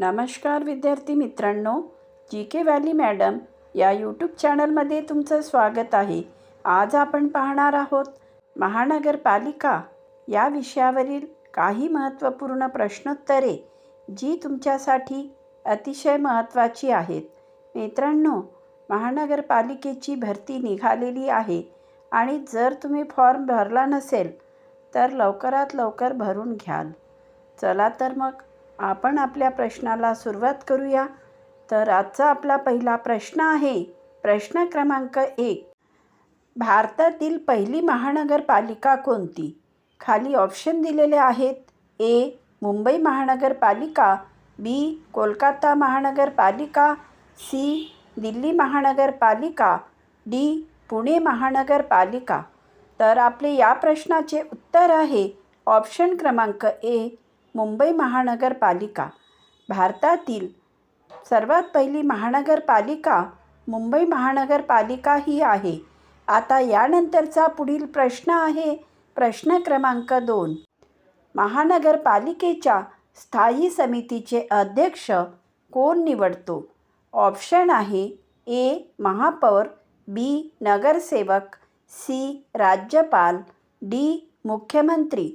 नमस्कार विद्यार्थी मित्रांनो जी के व्हॅली मॅडम या यूट्यूब चॅनलमध्ये तुमचं स्वागत आहे. आज आपण पाहणार आहोत महानगरपालिका या विषयावरील काही महत्त्वपूर्ण प्रश्नोत्तरे जी तुमच्यासाठी अतिशय महत्त्वाची आहेत. मित्रांनो महानगरपालिकेची भरती निघालेली आहे आणि जर तुम्ही फॉर्म भरला नसेल तर लवकरात लवकर भरून घ्याल. चला तर मग आपण आपल्या प्रश्नाला सुरुवात करूया. तर आजचा आपला पहिला प्रश्न आहे. प्रश्न क्रमांक एक. भारतातील पहिली महानगरपालिका कोणती? खाली ऑप्शन दिलेले आहेत. ए मुंबई महानगरपालिका. बी कोलकाता महानगरपालिका. सी दिल्ली महानगरपालिका. डी पुणे महानगरपालिका. तर आपले या प्रश्नाचे उत्तर आहे. ऑप्शन क्रमांक ए मुंबई महानगरपालिका. भारतातील सर्वात पहिली महानगरपालिका मुंबई महानगरपालिका ही आहे. आता यानंतरचा पुढील प्रश्न आहे. प्रश्न क्रमांक दोन. महानगरपालिकेच्या स्थायी समितीचे अध्यक्ष कोण निवडतो? ऑप्शन आहे ए. महापौर बी. नगरसेवक सी. राज्यपाल डी. मुख्यमंत्री.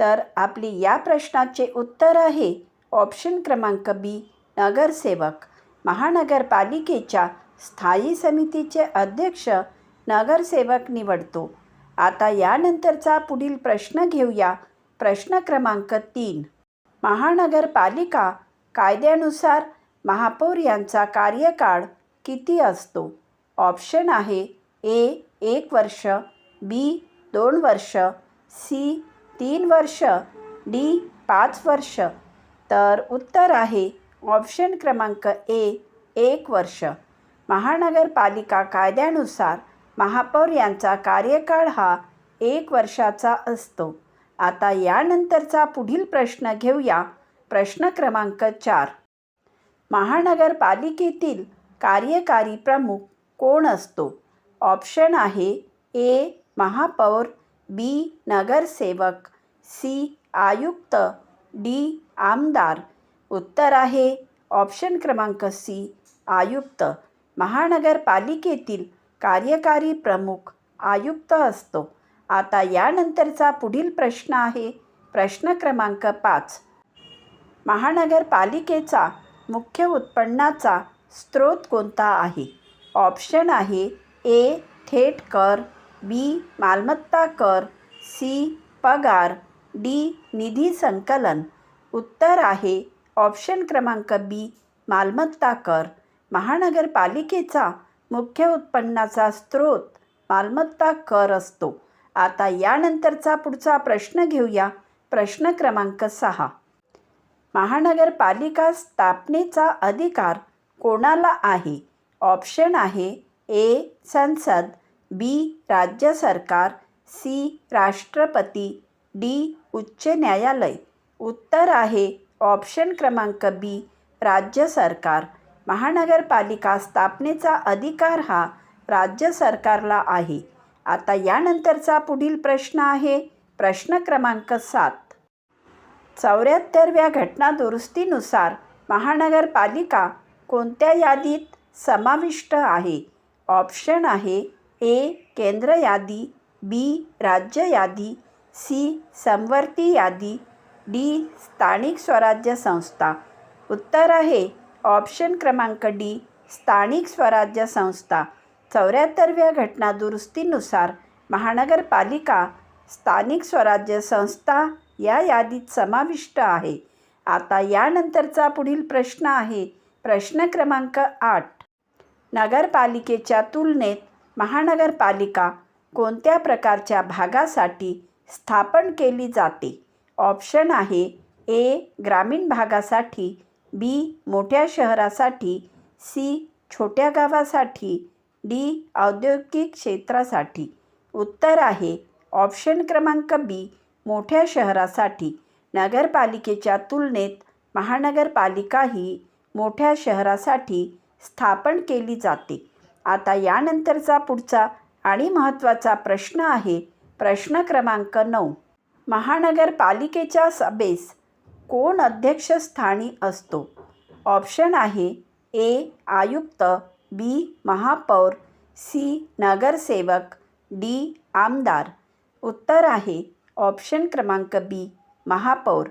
तर आपली या प्रश्नाचे उत्तर आहे ऑप्शन क्रमांक बी नगरसेवक. महानगरपालिकेच्या स्थायी समितीचे अध्यक्ष नगरसेवक निवडतो. आता यानंतरचा पुढील प्रश्न घेऊया. प्रश्न क्रमांक तीन. महानगरपालिका कायद्यानुसार महापौर यांचा कार्यकाळ किती असतो? ऑप्शन आहे ए एक वर्ष बी दोन वर्ष सी तीन वर्ष डी पाच वर्ष. तर उत्तर आहे ऑप्शन क्रमांक ए एक वर्ष. महानगरपालिका कायद्यानुसार महापौर यांचा कार्यकाळ हा एक वर्षाचा असतो. आता यानंतरचा पुढील प्रश्न घेऊया. प्रश्न क्रमांक चार. महानगरपालिकेतील कार्यकारी प्रमुख कोण असतो? ऑप्शन आहे ए महापौर बी नगरसेवक. सी. आयुक्त. डी. आमदार. उत्तर आहे. ऑप्शन क्रमांक सी. आयुक्त. महानगरपालिकेतील कार्यकारी प्रमुख आयुक्त असतो. आता यानंतरचा पुढील प्रश्न आहे. प्रश्न क्रमांक पाच. महानगरपालिकेचा मुख्य उत्पन्नाचा स्रोत कोणता आहे? ऑप्शन आहे ए. थेट कर बी. मालमत्ता कर सी. पगार. डी निधी संकलन. उत्तर आहे ऑप्शन क्रमांक बी मालमत्ता कर. महानगरपालिकेचा मुख्य उत्पन्नाचा स्रोत मालमत्ता कर असतो. आता यानंतरचा पुढचा प्रश्न घेऊया. प्रश्न क्रमांक सहा. महानगरपालिका स्थापनेचा अधिकार कोणाला आहे? ऑप्शन आहे ए संसद बी राज्य सरकार सी राष्ट्रपती डी उच्च न्यायालय. उत्तर आहे ऑप्शन क्रमांक बी राज्य सरकार. महानगरपालिका स्थापनेचा अधिकार हा राज्य सरकारला आहे. आता यानंतरचा पुढील प्रश्न आहे प्रश्न क्रमांक सात. चौऱ्याहत्तरव्या घटना दुरुस्तीनुसार महानगरपालिका कोणत्या यादीत समाविष्ट आहे? ऑप्शन आहे ए केंद्र यादी बी राज्य यादी सी. समवर्ती यादी डी. स्थानिक स्वराज्य संस्था. उत्तर आहे ऑप्शन क्रमांक डी. स्थानिक स्वराज्य संस्था. चौऱ्याहत्तरव्या घटना दुरुस्तीनुसार महानगरपालिका स्थानिक स्वराज्य संस्था या यादीत समाविष्ट आहे. आता यानंतरचा पुढील प्रश्न आहे. प्रश्न क्रमांक आठ. नगरपालिकेच्या तुलनेत महानगरपालिका कोणत्या प्रकारच्या भागासाठी स्थापन केली जाते. ऑप्शन आहे ए ग्रामीण भागासाठी बी मोठ्या शहरासाठी सी छोट्या गावासाठी डी औद्योगिक क्षेत्रासाठी. उत्तर आहे ऑप्शन क्रमांक बी मोठ्या शहरासाठी. नगरपालिकेच्या तुलनेत महानगरपालिका ही मोठ्या शहरासाठी स्थापन केली जाते. आता यानंतरचा पुढचा आणि महत्त्वाचा प्रश्न आहे प्रश्न क्रमांक नऊ. महानगरपालिकेच्या सभेस कोण अध्यक्षस्थानी असतो? ऑप्शन आहे ए. आयुक्त बी. महापौर सी. नगरसेवक डी. आमदार. उत्तर आहे ऑप्शन क्रमांक बी. महापौर.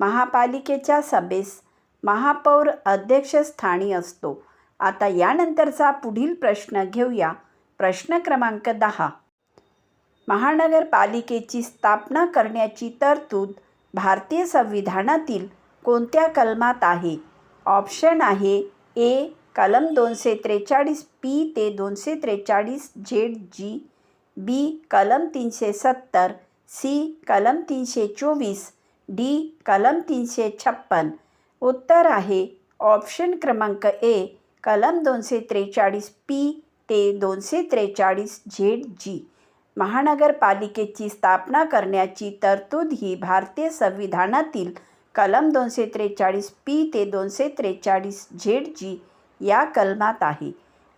महापालिकेच्या सभेस महापौर अध्यक्षस्थानी असतो. आता यानंतरचा पुढील प्रश्न घेऊया. प्रश्न क्रमांक दहा. महानगरपालिकेची स्थापना करण्याची तरतूद भारतीय संविधानातील कोणत्या कलमात आहे? ऑप्शन आहे ए कलम दोनशे त्रेचाळीस पी ते दोनशे त्रेचाळीस झेड जी बी कलम तीनशे सत्तर सी कलम तीनशे चोवीस डी कलम तीनशे छप्पन. उत्तर आहे ऑप्शन क्रमांक ए कलम दोनशे त्रेचाळीस पी ते दोनशे त्रेचाळीस झेड जी. महानगरपालिकेची स्थापना करण्याची तरतूद ही भारतीय संविधानातील कलम दोनशे त्रेचाळीस पी ते दोनशे त्रेचाळीस झेड जी या कलमात आहे.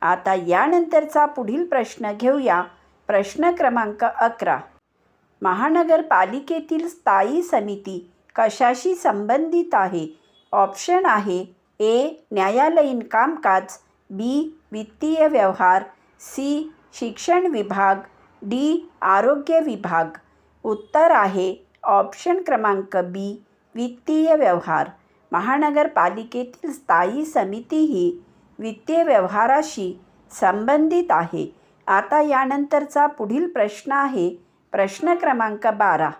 आता यानंतरचा पुढील प्रश्न घेऊया. प्रश्न क्रमांक अकरा. महानगरपालिकेतील स्थायी समिती कशाशी संबंधित आहे? ऑप्शन आहे ए. न्यायालयीन कामकाज बी. वित्तीय व्यवहार सी. शिक्षण विभाग डी आरोग्य विभाग. उत्तर आहे ऑप्शन क्रमांक बी वित्तीय व्यवहार. महानगरपालिकेतील स्थायी समिती ही वित्तीय व्यवहाराशी संबंधित आहे. आता यानंतरचा पुढील प्रश्न आहे प्रश्न क्रमांक बारा.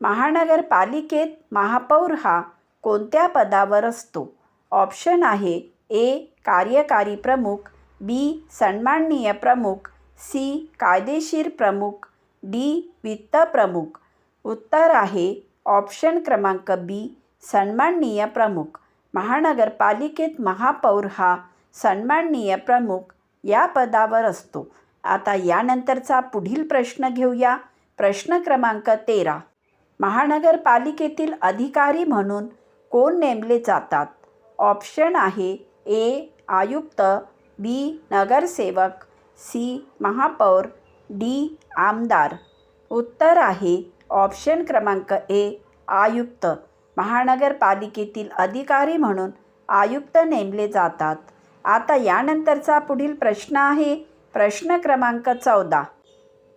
महानगरपालिकेत महापौर हा कोणत्या पदावर असतो? ऑप्शन आहे ए कार्यकारी प्रमुख बी सन्माननीय प्रमुख सी. कायदेशीर प्रमुख डी. वित्त प्रमुख. उत्तर आहे ऑप्शन क्रमांक बी. सन्माननीय प्रमुख. महानगरपालिकेत महापौर हा सन्माननीय प्रमुख या पदावर असतो. आता यानंतरचा पुढील प्रश्न घेऊया. प्रश्न क्रमांक तेरा. महानगरपालिकेतील अधिकारी म्हणून कोण नेमले जातात? ऑप्शन आहे ए. आयुक्त बी. नगरसेवक सी. महापौर डी. आमदार. उत्तर आहे ऑप्शन क्रमांक ए आयुक्त. महानगरपालिकेतील अधिकारी म्हणून आयुक्त नेमले जातात. आता यानंतरचा पुढील प्रश्न आहे. प्रश्न क्रमांक चौदा.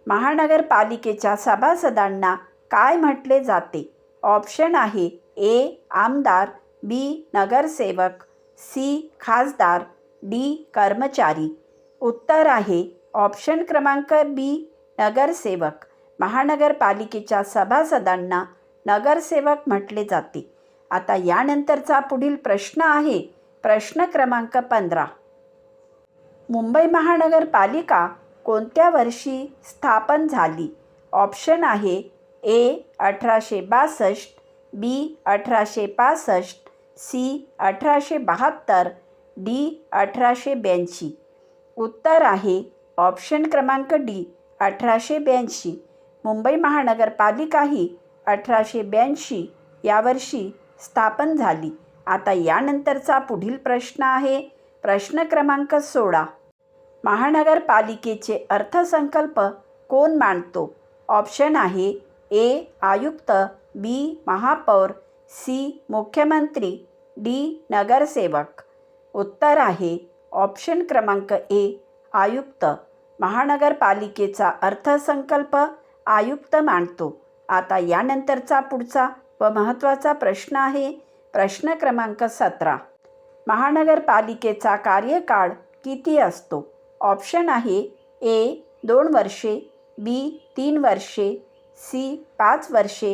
महानगरपालिकेच्या सभासदांना काय म्हटले जाते? ऑप्शन आहे ए आमदार बी नगरसेवक सी खासदार डी कर्मचारी. उत्तर आहे. ऑप्शन क्रमांक बी नगरसेवक. महानगरपालिकेच्या सभासदांना नगरसेवक म्हटले जाते. आता यानंतरचा पुढील प्रश्न आहे. प्रश्न क्रमांक पंधरा. मुंबई महानगरपालिका कोणत्या वर्षी स्थापन झाली? ऑप्शन आहे ए अठराशे बासष्ट बी अठराशे पासष्ट सी अठराशे बहात्तर डी अठराशे ब्याऐंशी. उत्तर आहे. ऑप्शन क्रमांक डी अठराशे ब्याऐंशी. मुंबई महानगरपालिका ही अठराशे ब्याऐंशी यावर्षी स्थापन झाली. आता यानंतरचा पुढील प्रश्न आहे. प्रश्न क्रमांक सोळा. महानगरपालिकेचे अर्थसंकल्प कोण मांडतो? ऑप्शन आहे ए आयुक्त बी महापौर सी मुख्यमंत्री डी नगरसेवक. उत्तर आहे ऑप्शन क्रमांक ए आयुक्त. महानगरपालिकेचा अर्थसंकल्प आयुक्त मांडतो आता यानंतरचा पुढचा व महत्त्वाचा प्रश्न आहे. प्रश्न क्रमांक सतरा. महानगरपालिकेचा कार्यकाळ किती असतो? ऑप्शन आहे ए दोन वर्षे बी तीन वर्षे सी पाच वर्षे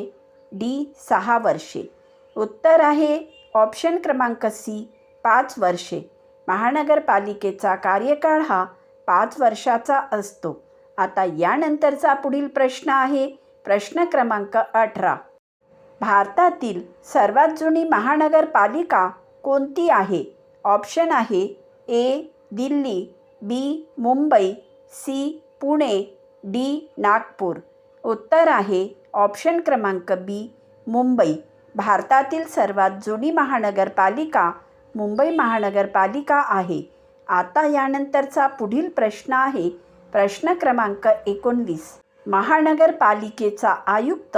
डी सहा वर्षे. उत्तर आहे ऑप्शन क्रमांक सी पाच वर्षे. महानगरपालिकेचा कार्यकाळ हा पाच वर्षाचा असतो. आता यानंतरचा पुढील प्रश्न आहे प्रश्न क्रमांक अठरा. भारतातील सर्वात जुनी महानगरपालिका कोणती आहे? ऑप्शन आहे A Delhi B Mumbai C Pune D Nagpur. उत्तर आहे ऑप्शन क्रमांक बी मुंबई. भारतातील सर्वात जुनी महानगरपालिका मुंबई महानगरपालिका आहे. आता यानंतरचा पुढील प्रश्न आहे प्रश्न क्रमांक एकोणवीस. महानगरपालिकेचा आयुक्त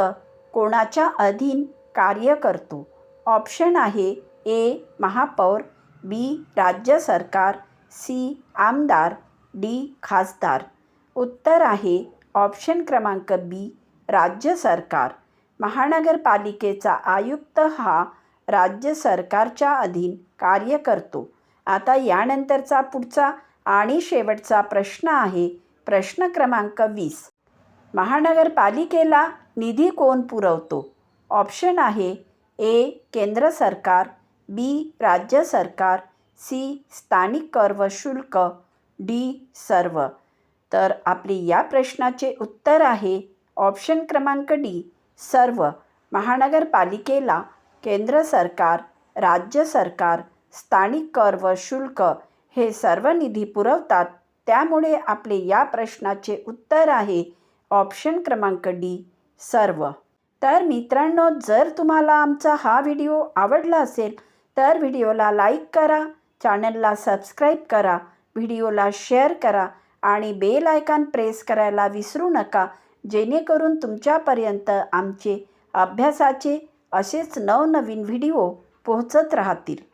कोणाच्या अधीन कार्य करतो? ऑप्शन आहे ए महापौर बी राज्य सरकार सी आमदार डी खासदार. उत्तर आहे ऑप्शन क्रमांक बी राज्य सरकार. महानगरपालिकेचा आयुक्त हा राज्य सरकारच्या अधीन कार्य करतो. आता यानंतरचा पुढचा आणि शेवटचा प्रश्न आहे प्रश्न क्रमांक वीस. महानगरपालिकेला निधी कोण पुरवतो? ऑप्शन आहे ए केंद्र सरकार बी राज्य सरकार सी स्थानिक कर व शुल्क डी सर्व. तर आपले या प्रश्नाचे उत्तर आहे ऑप्शन क्रमांक डी सर्व. महानगरपालिकेला केंद्र सरकार राज्य सरकार स्थानिक कर व शुल्क हे सर्व निधी पुरवतात. त्यामुळे आपले या प्रश्नाचे उत्तर आहे ऑप्शन क्रमांक डी सर्व. तर मित्रांनो जर तुम्हाला आमचा हा व्हिडिओ आवडला असेल तर व्हिडिओला लाईक करा चॅनलला सबस्क्राईब करा व्हिडिओला शेअर करा आणि बेल आयकॉन प्रेस करायला विसरू नका जेणेकरून तुमच्यापर्यंत आमचे अभ्यासाचे असेच नवनवीन व्हिडिओ पोहोचत राहतील.